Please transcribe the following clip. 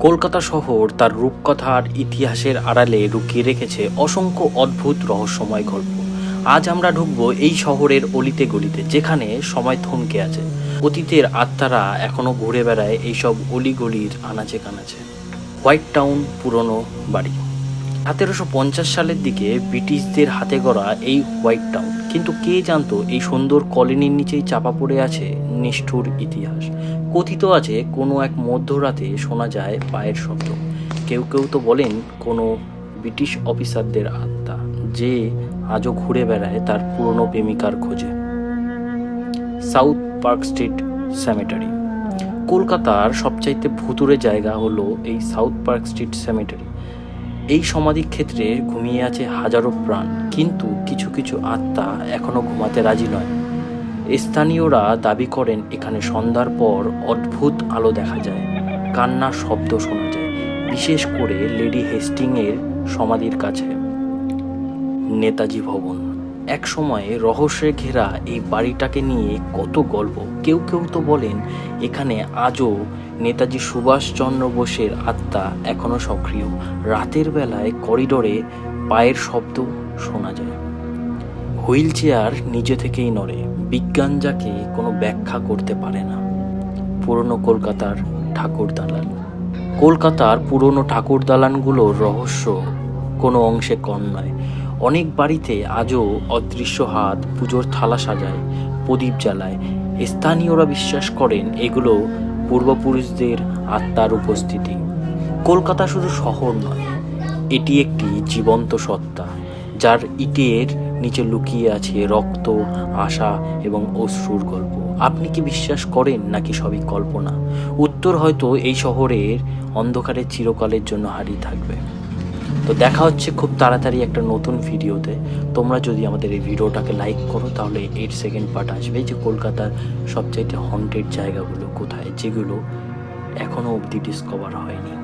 কলকাতা শহর তার রূপকথার ইতিহাসের আড়ালে লুকিয়ে রেখেছে অসংখ্য অদ্ভুত রহস্যময় গল্প। আজ আমরা ঢুকব এই শহরের অলিতে গলিতে, যেখানে সময় থমকে আছে। অতীতের আত্মারা এখনও ঘুরে বেড়ায় এইসব অলিগলির আনাচে কানাচে হোয়াইট টাউন পুরনো বাড়ি। সতেরোশো পঞ্চাশ সালের দিকে ব্রিটিশদের হাতে গড়া এই হোয়াইট টাউন। কিন্তু কে জানতো এই সুন্দর কলোনির নিচেই চাপা পড়ে আছে নিষ্ঠুর ইতিহাস? কথিত আছে, কোনো এক মধ্যরাতে শোনা যায় পায়ের শব্দ। কেউ কেউ তো বলেন, কোনো ব্রিটিশ অফিসারদের আত্মা, যে আজও ঘুরে বেড়ায় তার পুরনো প্রেমিকার খোঁজে। সাউথ পার্ক স্ট্রিট স্যামেটারি কলকাতার সবচাইতে ভুতুরে জায়গা হলো এই সাউথ পার্ক স্ট্রিট স্যামেটারি এই সমাধি ক্ষেত্রে ঘুমিয়ে আছে হাজারো প্রাণ, কিন্তু কিছু কিছু আত্মা এখনও ঘুমাতে রাজি নয়। স্থানীয়রা দাবি করেন এখানে সন্ধ্যার পর অদ্ভুত আলো দেখা যায়, কান্নার শব্দ শোনা যায়, বিশেষ করে লেডি হেস্টিংয়ের সমাধির কাছে। নেতাজি ভবন। এক সময়ে রহস্যে ঘেরা এই বাড়িটাকে নিয়ে কত গল্প। কেউ কেউ তো বলেন, এখানে আজও নেতাজি সুভাষচন্দ্র বোসের আত্মা এখনও সক্রিয়। রাতের বেলায় করিডোরে পায়ের শব্দ শোনা যায়। হুইল চেয়ার নিজে থেকেই নড়ে, বিজ্ঞান যাকে কোনো ব্যাখ্যা করতে পারে না। পুরনো কলকাতার ঠাকুর দালান। কলকাতার পুরনো ঠাকুর দালানগুলোর রহস্য কোনো অংশে কম নয়। অনেক বাড়িতে আজও অদৃশ্য হাত, পুজোর থালা সাজায়, প্রদীপ জ্বালায়। স্থানীয়রা বিশ্বাস করেন এগুলো পূর্বপুরুষদের আত্মার উপস্থিতি। কলকাতা শুধু শহর নয়, এটি একটি জীবন্ত সত্তা, যার ইটের নিচে লুকিয়ে আছে রক্ত, আশা এবং অশ্রুর গল্প। আপনি কি বিশ্বাস করেন নাকি সবই কল্পনা? উত্তর হয়তো এই শহরের অন্ধকারে চিরকালের জন্য হারিয়ে থাকবে। তো দেখা হচ্ছে খুব তাড়াতাড়ি একটা নতুন ভিডিওতে। তোমরা যদি আমাদের এই ভিডিওটাকে লাইক করো, তাহলে এইট সেকেন্ড পার্ট আসবে যে কলকাতার সবচাইতে হন্টেড জায়গাগুলো কোথায়, যেগুলো এখনও অবধি ডিসকভার হয়নি।